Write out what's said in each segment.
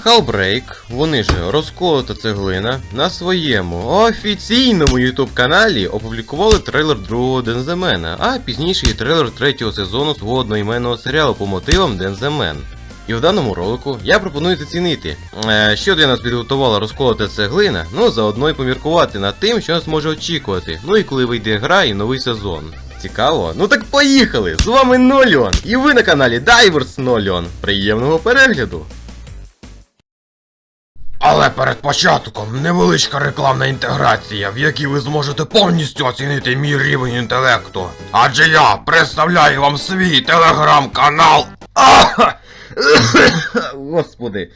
Халбрейк, вони ж розколота цеглина, на своєму офіційному ютуб каналі опублікували трейлер другого Денземена, а пізніше і трейлер третього сезону свого одноіменного серіалу по мотивам Денземен. І в даному ролику я пропоную зацінити, е, що для нас підготувала розколота цеглина, ну заодно й поміркувати над тим, що нас може очікувати, ну і коли вийде гра і новий сезон. Цікаво? Ну так поїхали! З вами Нольон! І ви на каналі Дайверс Нольон. Приємного перегляду! Але перед початком невеличка рекламна інтеграція, в якій ви зможете повністю оцінити мій рівень інтелекту. Адже я представляю вам свій телеграм-канал. Господи,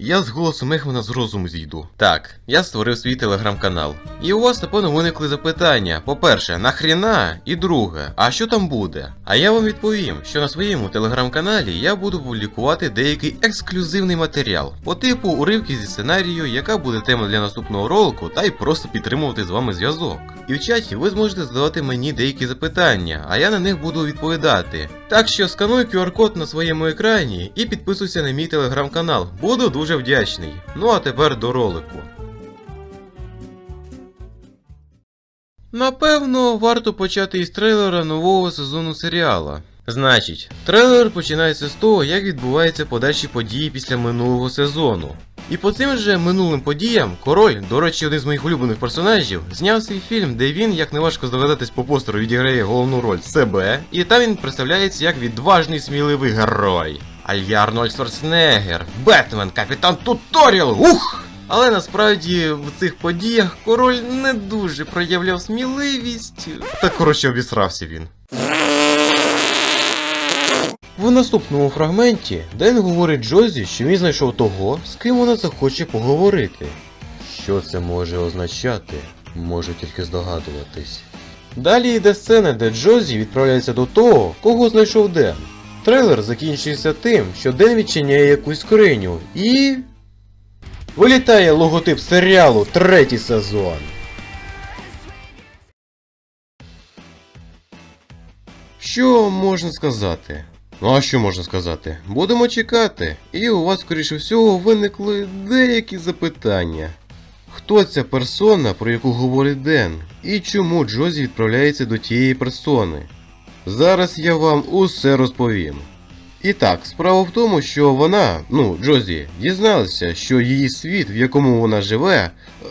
я з голосу Мехмана з розуму зійду. Так, я створив свій телеграм-канал. І у вас, напевно, виникли запитання. По-перше, нахріна? І друге, а що там буде? А я вам відповім, що на своєму телеграм-каналі я буду публікувати деякий ексклюзивний матеріал по типу уривки зі сценарію, яка буде тема для наступного ролику, та й просто підтримувати з вами зв'язок. І в чаті ви зможете задавати мені деякі запитання, а я на них буду відповідати. Так що скануй QR-код на своєму екрані і підписуйся на мій телеграм-канал. Буду дуже вдячний. Ну а тепер до ролику. Напевно, варто почати із трейлера нового сезону серіала. Значить, трейлер починається з того, як відбуваються подальші події після минулого сезону. І по цим же минулим подіям король, до речі, один з моїх улюблених персонажів, зняв свій фільм, де він, як не важко здогадатись по постеру, відіграє головну роль себе, і там він представляється як відважний сміливий герой. А я Арнольд Шварценеггер, Бетмен, капітан Туторіал, ух! Але насправді в цих подіях король не дуже проявляв сміливість. Та коротше обісрався він. В наступному фрагменті Ден говорить Джозі, що він знайшов того, з ким вона захоче поговорити. Що це може означати, можу тільки здогадуватись. Далі йде сцена, де Джозі відправляється до того, кого знайшов Ден. Трейлер закінчується тим, що Ден відчиняє якусь скриню і. Вилітає логотип серіалу третій сезон. Що можна сказати? Ну а що можна сказати? Будемо чекати. І у вас, скоріше всього, виникли деякі запитання. Хто ця персона, про яку говорить Ден? І чому Джозі відправляється до тієї персони? Зараз я вам усе розповім. І так, справа в тому, що вона, ну, Джозі, дізналася, що її світ, в якому вона живе, е,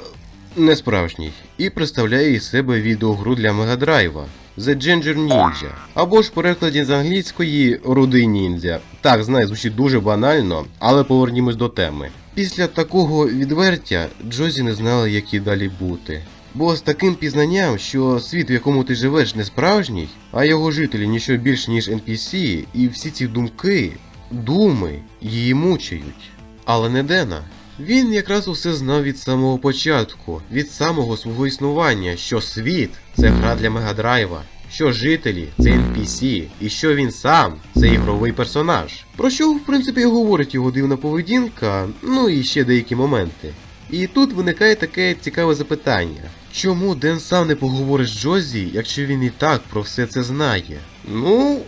не справжній, і представляє із себе відеогру для Мегадрайва The Ginger Ninja, або ж в перекладі з англійської Рудий ніндзя. Так, знаю, звучить дуже банально, але повернімось до теми. Після такого відвертя Джозі не знала, як і далі бути. Бо з таким пізнанням, що світ, в якому ти живеш, не справжній, а його жителі ніщо більш ніж NPC, і всі ці думки, думи її мучають. Але не Дена. Він якраз усе знав від самого початку, від самого свого існування, що світ це гра для Мегадрайва, що жителі це NPC, і що він сам це ігровий персонаж. Про що, в принципі, і говорить його дивна поведінка, ну і ще деякі моменти. І тут виникає таке цікаве запитання. Чому Ден сам не поговорить з Джозі, якщо він і так про все це знає? Ну,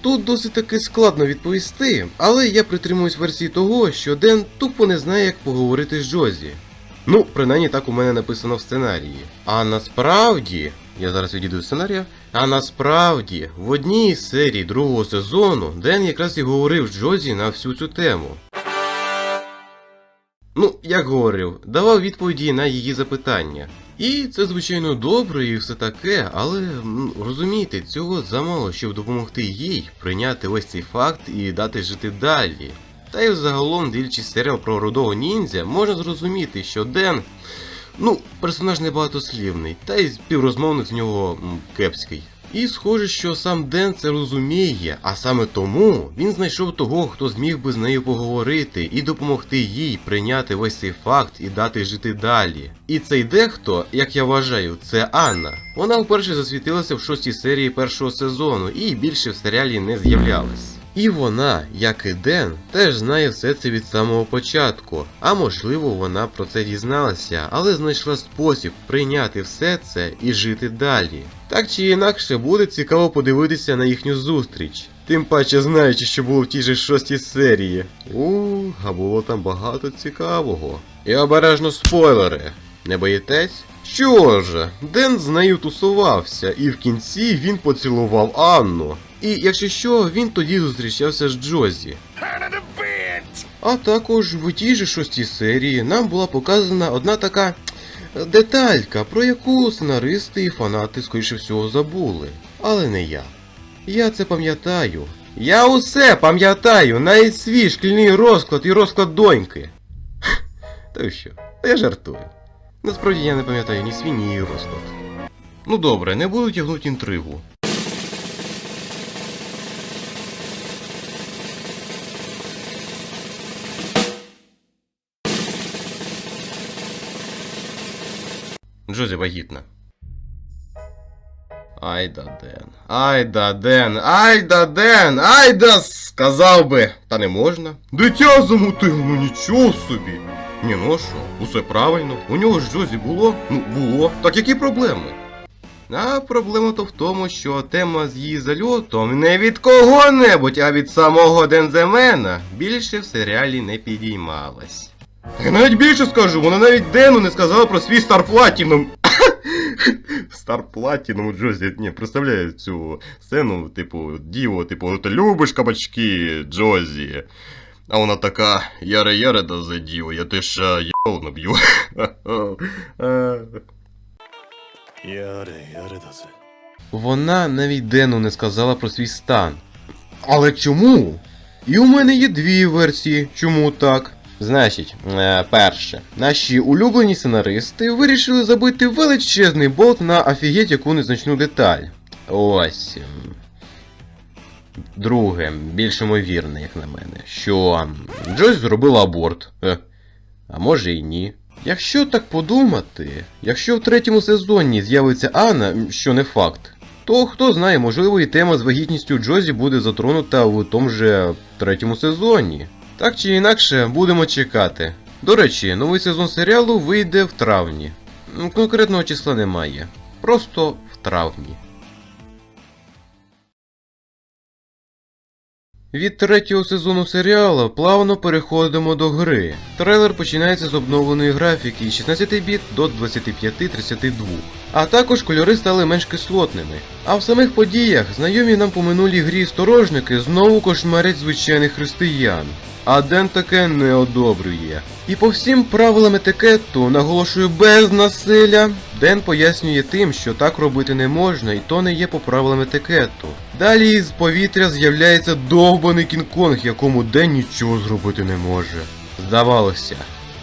тут досить таки складно відповісти, але я притримуюсь версії того, що Ден тупо не знає, як поговорити з Джозі. Ну, принаймні так у мене написано в сценарії. А насправді, я зараз відійду з сценарія, а насправді, в одній із серій другого сезону Ден якраз і говорив з Джозі на всю цю тему. Ну, як говорив, давав відповіді на її запитання. І це, звичайно, добре і все таке, але розумієте, цього замало, щоб допомогти їй прийняти ось цей факт і дати жити далі. Та й загалом, дивлячись серіал про рудого ніндзя, можна зрозуміти, що Ден, ну, персонаж небагатослівний, та й співрозмовник з нього кепський. І схоже, що сам Ден це розуміє, а саме тому він знайшов того, хто зміг би з нею поговорити і допомогти їй прийняти весь цей факт і дати жити далі. І цей дехто, як я вважаю, це Анна. Вона вперше засвітилася в шостій серії першого сезону і більше в серіалі не з'являлась. І вона, як і Ден, теж знає все це від самого початку. А можливо, вона про це дізналася, але знайшла спосіб прийняти все це і жити далі. Так чи інакше буде цікаво подивитися на їхню зустріч. Тим паче знаючи, що було в тій же шостій серії. У, а було там багато цікавого. І обережно спойлери. Не боїтесь? Що ж, Ден з нею тусувався, і в кінці він поцілував Анну. І якщо що, він тоді зустрічався з Джозі. А також в тій же шостій серії нам була показана одна така деталька, про яку сценаристи і фанати, скоріше всього, забули. Але не я. Я це пам'ятаю. Я усе пам'ятаю, навіть свій шкільний розклад і розклад доньки. Та що? Я жартую. Насправді я не пам'ятаю ні свій, ні розклад. Ну добре, не буду тягнути інтригу. Джозі вагітна. Айда Ден. Айда Ден. Айда Ден. Айда сказав би. Та не можна. Дитя замутило, нічого собі. Ні, ну а що, усе правильно. У нього ж Джозі було? Ну, було. Так які проблеми? А проблема то в тому, що тема з її зальотом не від кого-небудь, а від самого Денземена більше в серіалі не підіймалась. Я навіть більше скажу, вона навіть Дену не сказала про свій Star Platinum. Star Platinum Джозі, ні, представляю цю сцену, типу, діво, типу, «Ну ти любиш кабачки, Джозі. А вона така, яре яре да задіво, я ти ж єбал наб'ю. Яре яре да це. Вона навіть Дену не сказала про свій стан. Але чому? І у мене є дві версії, чому так. Значить, е, перше, наші улюблені сценаристи вирішили забити величезний болт на афігеть яку незначну деталь. Ось. Друге, більш ймовірне, як на мене, що Джойс зробила аборт. Е, а може і ні. Якщо так подумати, якщо в третьому сезоні з'явиться Анна, що не факт, то хто знає, можливо, і тема з вагітністю Джозі буде затронута в тому же третьому сезоні. Так чи інакше, будемо чекати. До речі, новий сезон серіалу вийде в травні. Конкретного числа немає. Просто в травні. Від третього сезону серіалу плавно переходимо до гри. Трейлер починається з обновленої графіки з 16 біт до 25-32. А також кольори стали менш кислотними. А в самих подіях знайомі нам по минулій грі сторожники знову кошмарять звичайних християн. А Ден таке не одобрює. І по всім правилам етикету, наголошую без насилля, Ден пояснює тим, що так робити не можна, і то не є по правилам етикету. Далі із повітря з'являється довбаний Кінг-Конг, якому Ден нічого зробити не може. Здавалося,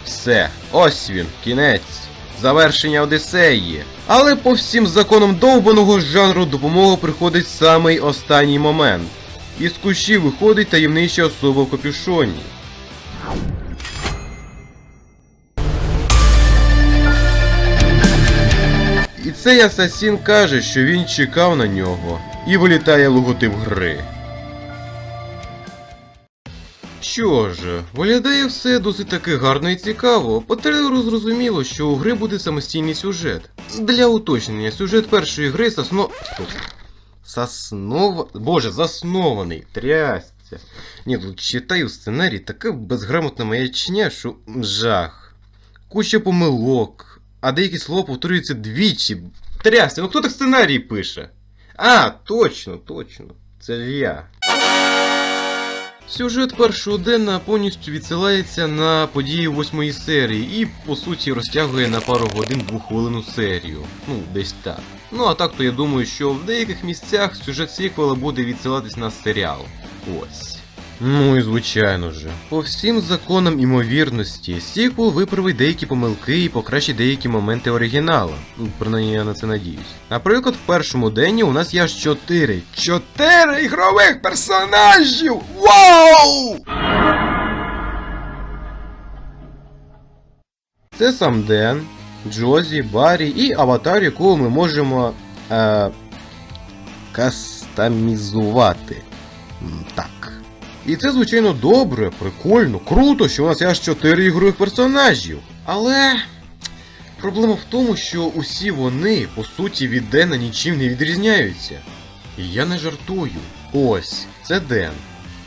все, ось він, кінець, завершення Одіссеї. Але по всім законам довбаного жанру допомога приходить в самий останній момент. Із кущів виходить таємнича особа в капюшоні. І цей асасін каже, що він чекав на нього, і вилітає логотип гри. Що ж, виглядає все досить таки гарно і цікаво. По трейлеру зрозуміло, що у гри буде самостійний сюжет. Для уточнення, сюжет першої гри засно... Соснова... Боже, заснований, Трястя. Ні, тут читаю сценарій, така безграмотна маячня, що жах. Куча помилок, а деякі слова повторюються двічі. Трясся, ну хто так сценарій пише? А, точно, точно. Це ж я. Сюжет першого Дена повністю відсилається на події восьмої серії і, по суті, розтягує на пару годин двохвилину серію. Ну, десь так. Ну а так то я думаю, що в деяких місцях сюжет сіквела буде відсилатись на серіал. Ось. Ну і звичайно же. По всім законам імовірності, сіквел виправить деякі помилки і покращить деякі моменти оригіналу. Ну, Принаймні я на це надіюсь. Наприклад, в першому дені у нас є аж 4. 4 ігрових персонажів! Вау! Це сам Ден, Джозі, Баррі і аватар, якого ми можемо. Е, кастомізувати. Так. І це, звичайно, добре, прикольно, круто, що у нас аж 4 ігрових персонажів. Але. Проблема в тому, що усі вони, по суті, від Дена нічим не відрізняються. І я не жартую. Ось, це Ден.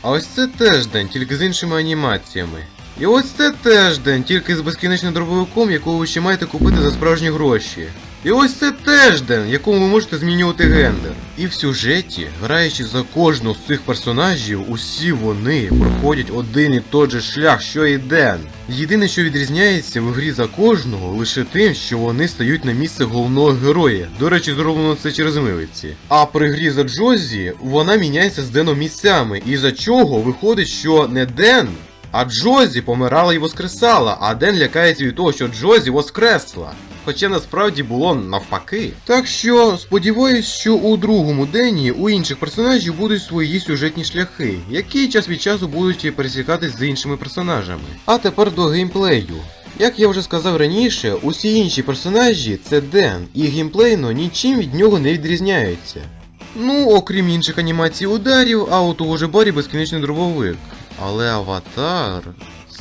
А ось це теж Ден, тільки з іншими анімаціями. І ось це теж Ден, тільки з безкінечним дробовиком, якого ви ще маєте купити за справжні гроші. І ось це теж Ден, якому ви можете змінювати гендер. І в сюжеті, граючи за кожного з цих персонажів, усі вони проходять один і той же шлях, що і Ден. Єдине, що відрізняється в грі за кожного, лише тим, що вони стають на місце головного героя. До речі, зроблено це через милиці. А при грі за Джозі вона міняється з Деном місцями, і за чого виходить, що не Ден, а Джозі помирала і воскресала, а Ден лякається від того, що Джозі воскресла. Хоча насправді було навпаки. Так що сподіваюсь, що у другому дені у інших персонажів будуть свої сюжетні шляхи, які час від часу будуть пересікатись з іншими персонажами. А тепер до геймплею. Як я вже сказав раніше, усі інші персонажі це Ден, і геймплейно нічим від нього не відрізняються. Ну, окрім інших анімацій ударів, а у того же барі безкінечний дробовик. Але аватар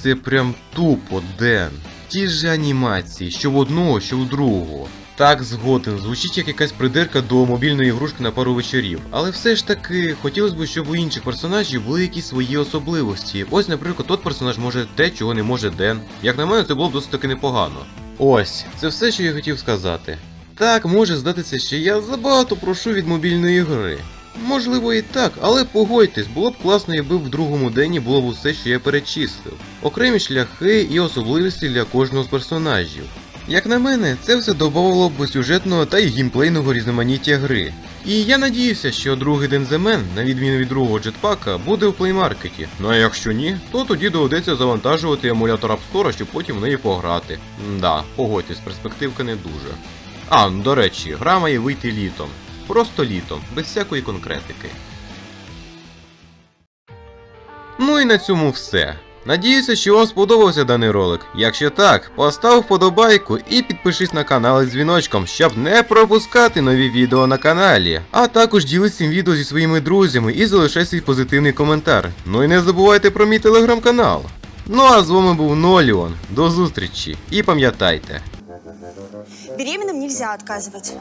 це прям тупо Ден. Ті ж анімації, що в одного, що в другого. Так, згоден, звучить як якась придирка до мобільної ігрушки на пару вечорів. Але все ж таки, хотілося б, щоб у інших персонажів були якісь свої особливості. Ось, наприклад, тот персонаж може те, чого не може Ден. Як на мене, це було б досить таки непогано. Ось, це все, що я хотів сказати. Так, може здатися, що я забагато прошу від мобільної гри. Можливо і так, але погодьтесь, було б класно, якби в другому дені було б усе, що я перечислив. Окремі шляхи і особливості для кожного з персонажів. Як на мене, це все додавало б сюжетного та й геймплейного різноманіття гри. І я надіюся, що другий Денземен, на відміну від другого джетпака, буде в плеймаркеті. Ну а якщо ні, то тоді доведеться завантажувати емулятор App Store, щоб потім в неї пограти. Да, погодьтесь, перспективка не дуже. А, до речі, гра має вийти літом. Просто літом, без всякої конкретики. Ну і на цьому все. Надіюся, що вам сподобався даний ролик. Якщо так, постав вподобайку і підпишись на канал із дзвіночком, щоб не пропускати нові відео на каналі. А також ділись цим відео зі своїми друзями і залишай свій позитивний коментар. Ну і не забувайте про мій телеграм-канал. Ну а з вами був Ноліон. До зустрічі і пам'ятайте. Беременным нельзя отказывать.